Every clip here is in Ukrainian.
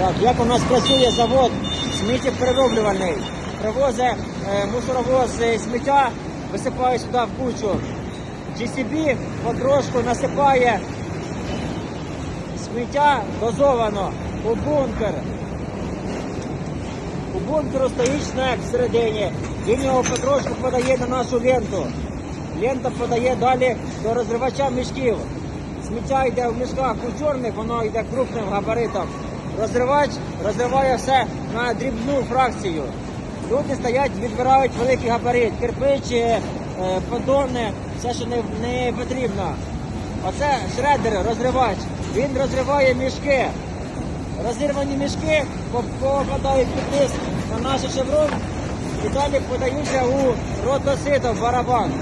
Так, як у нас працює завод сміттєперероблювальний. Привозить е, мусоровоз сміття, висипає сюди в кучу. GCB потрошку насипає сміття дозовано у бункер. У бункеру стоїть снек всередині. Він його потрошку подає на нашу ленту. Лента подає далі до розривача мішків. Сміття йде в мішках у чорних, воно йде крупним габаритом. Розривач розриває все на дрібну фракцію. Люди стоять, відбирають великий габарит, кирпич, е, поддони, все, що не, не потрібно. Оце шредер, розривач. Він розриває мішки. Розірвані мішки попадають під тиск на наш шеврон і далі подаються у ротосито в барабан.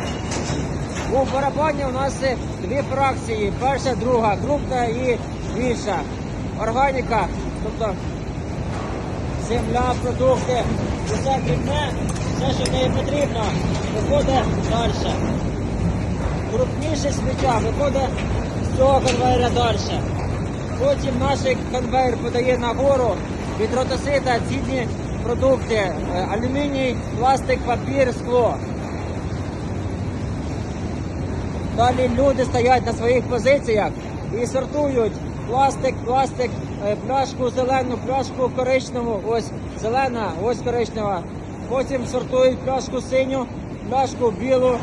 У барабані у нас дві фракції. Перша, друга, крупна і більша. Органіка, тобто земля, продукти, усе дрібне, все, що не потрібно, виходить далі. Крупніше сміття виходить з цього конвейера далі. Потім наш конвейер подає нагору від ротосита цінні продукти, е, алюміній, пластик, папір, скло. Далі люди стоять на своїх позиціях і сортують пластик, пластик, е, пляшку зелену, пляшку коричневу, ось зелена, ось коричнева. Потім сортують пляшку синю, пляшку білу.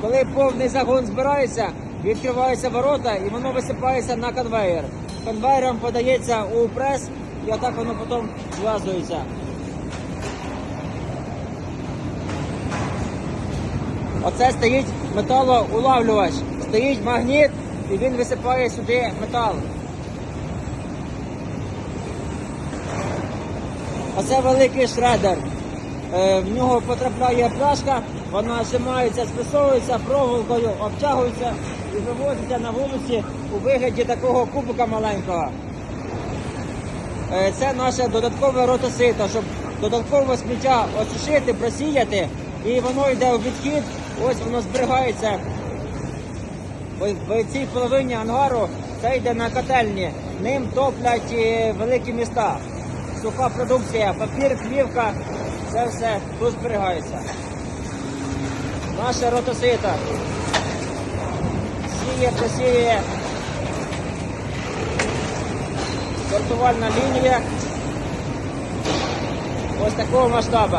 Коли повний загон збирається, відкриваються ворота і воно висипається на конвейер. Конвейером подається у прес і отак воно потім зв'язується. Оце стоїть металоулавлювач. Стоїть магніт і він висипає сюди метал. Оце великий шредер. Е, в нього потрапляє пляшка, вона зжимається, списовується проволокою, обтягується і вивозиться на вулиці у вигляді такого кубика маленького. Е, Це наше додаткове ротосито, щоб додатково сміття осушити, просіяти, і воно йде у відхід, ось воно зберігається в цій половині ангару, це йде на котельні. Ним топлять великі міста. Суха продукція, папір, плівка, це все тут зберігається. Наша ротосита сіє, просіє сортувальна лінія ось такого масштабу.